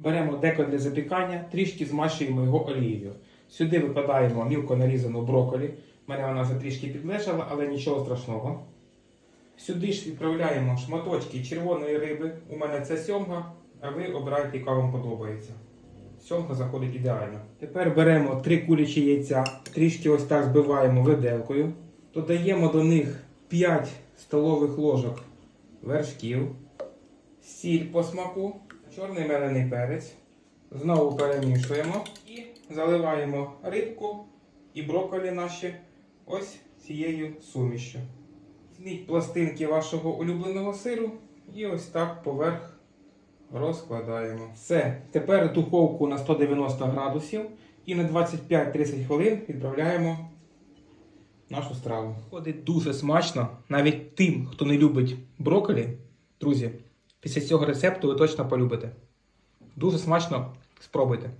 Беремо деко для запікання, трішки змащуємо його олією. Сюди викладаємо мілко нарізану брокколі. У мене вона вже трішки підлежала, але нічого страшного. Сюди ж відправляємо шматочки червоної риби. У мене це сьомга, а ви обирайте, яка вам подобається. Сьомга заходить ідеально. Тепер беремо три кулячі яйця, трішки ось так збиваємо виделкою. Додаємо до них 5 столових ложок вершків, сіль по смаку, чорний мелений перець. Знову перемішуємо і заливаємо рибку і брокколі наші ось цією сумішю. Візьміть пластинки вашого улюбленого сиру і ось так поверх розкладаємо. Все. Тепер духовку на 190 градусів і на 25-30 хвилин відправляємо нашу страву. Ходить дуже смачно, навіть тим, хто не любить брокколі. Друзі, після цього рецепту ви точно полюбите. Дуже смачно, спробуйте.